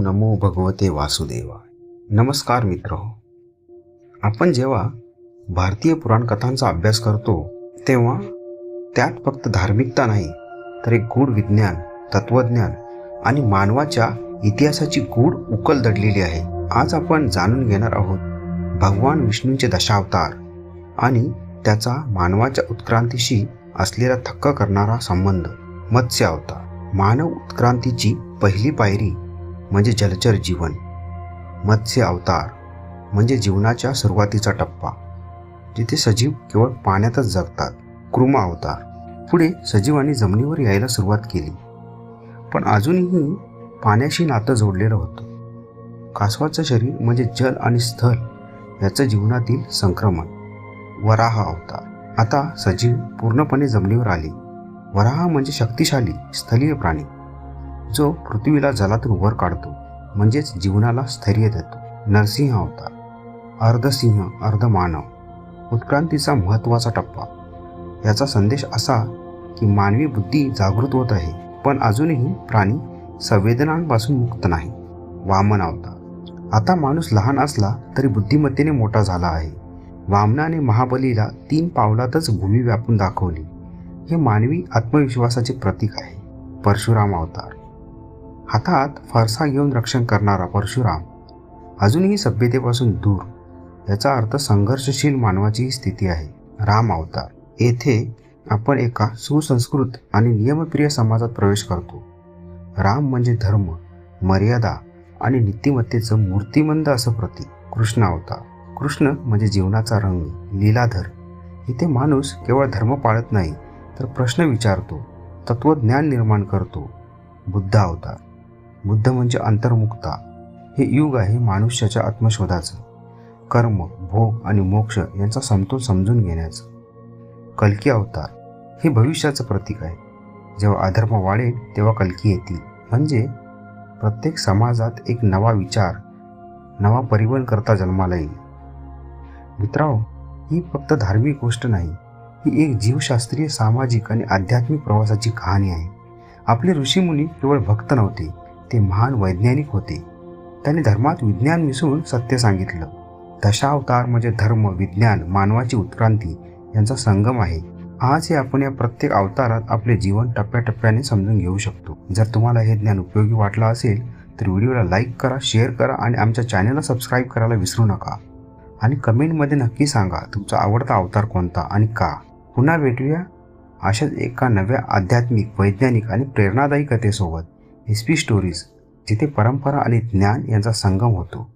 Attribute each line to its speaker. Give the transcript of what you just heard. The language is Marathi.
Speaker 1: नमो भगवते वासुदेवाय. नमस्कार मित्र. आपण जेव्हा भारतीय पुराणकथांचा अभ्यास करतो तेव्हा त्यात फक्त धार्मिकता नाही तर एक गूढ विज्ञान तत्वज्ञान आणि मानवाच्या इतिहासाची गूढ उकल दडलेली आहे. आज आपण जाणून घेणार आहोत भगवान विष्णूंचे दशावतार आणि त्याचा मानवाच्या उत्क्रांतीशी असलेला थक्क करणारा संबंध. मत्स्य अवतार मानव उत्क्रांतीची पहिली पायरी म्हणजे जलचर जीवन मत्स्य अवतार म्हणजे जीवनाच्या सुरुवातीचा टप्पा जिथे सजीव केवळ पाण्यातच जगतात. कृम अवतार. पुढे सजीवांनी जमिनीवर यायला सुरुवात केली. पण अजूनही पाण्याशी नातं जोडलेलं होतं. कासवाचं शरीर म्हणजे जल आणि स्थल याचं जीवनातील संक्रमण. वराह अवतार. आता सजीव पूर्णपणे जमिनीवर आले. वराह म्हणजे शक्तिशाली स्थलीय प्राणी. जो पृथ्वीला जलातून वर काढतो म्हणजेच जीवनाला स्थैर्य देतो. नरसिंह अवतार. अर्धसिंह अर्ध मानव उत्क्रांतीचा महत्त्वाचा टप्पा. याचा संदेश असा की मानवी बुद्धी जागृत होत आहे पण अजूनही प्राणी संवेदनांपासून मुक्त नाही. वामन अवतार. आता माणूस लहान असला तरी बुद्धिमत्तेने मोठा झाला आहे. वामनाने महाबलीला तीन पावलातच भूमी व्यापून दाखवली. हे मानवी आत्मविश्वासाचे प्रतीक आहे. परशुराम अवतार. हातात फारसा घेऊन रक्षण करणारा परशुराम अजूनही सभ्यतेपासून दूर. याचा अर्थ संघर्षशील मानवाची ही स्थिती आहे. राम अवतार. येथे आपण एका सुसंस्कृत आणि नियमप्रिय समाजात प्रवेश करतो. राम म्हणजे धर्म मर्यादा आणि नीतिमत्तेचं मूर्तिमंद असं प्रतीक. कृष्ण अवतार. कृष्ण म्हणजे जीवनाचा रंग लीलाधर. इथे माणूस केवळ धर्म पाळत नाही तर प्रश्न विचारतो तत्वज्ञान निर्माण करतो. बुद्ध अवतार. बुद्ध म्हणजे अंतर्मुक्ता. हे युग आहे मानुष्याच्या आत्मशोधाचं. कर्म भोग आणि मोक्ष यांचा समतोल समजून घेण्याचं. कलकी अवतार हे भविष्याचं प्रतीक आहे. जेव्हा अधर्म वाढेल तेव्हा कलकी येतील. म्हणजे प्रत्येक समाजात एक नवा विचार नवा परिवहन करता जन्माला येईल. मित्रांनो ही फक्त धार्मिक गोष्ट नाही ही एक जीवशास्त्रीय सामाजिक आणि आध्यात्मिक प्रवासाची कहाणी आहे. आपले ऋषीमुनी केवळ भक्त नव्हते ते महान वैज्ञानिक होते. त्यांनी धर्मात विज्ञान मिसळून सत्य सांगितलं. दशावतार म्हणजे धर्म विज्ञान मानवाची उत्क्रांती यांचा संगम आहे. आज हे आपण या प्रत्येक अवतारात आपले जीवन टप्प्याटप्प्याने समजून घेऊ शकतो. जर तुम्हाला हे ज्ञान उपयोगी वाटलं असेल तर व्हिडिओला लाईक करा शेअर करा आणि आमच्या चॅनलला सबस्क्राईब करायला विसरू नका. आणि कमेंटमध्ये नक्की सांगा तुमचा आवडता अवतार कोणता आणि का? पुन्हा भेटूया अशाच एका नव्या आध्यात्मिक वैज्ञानिक आणि प्रेरणादायी कथेसोबत. हिस्पी स्टोरीज जिथे परंपरा आणि ज्ञान यांचा संगम होतो.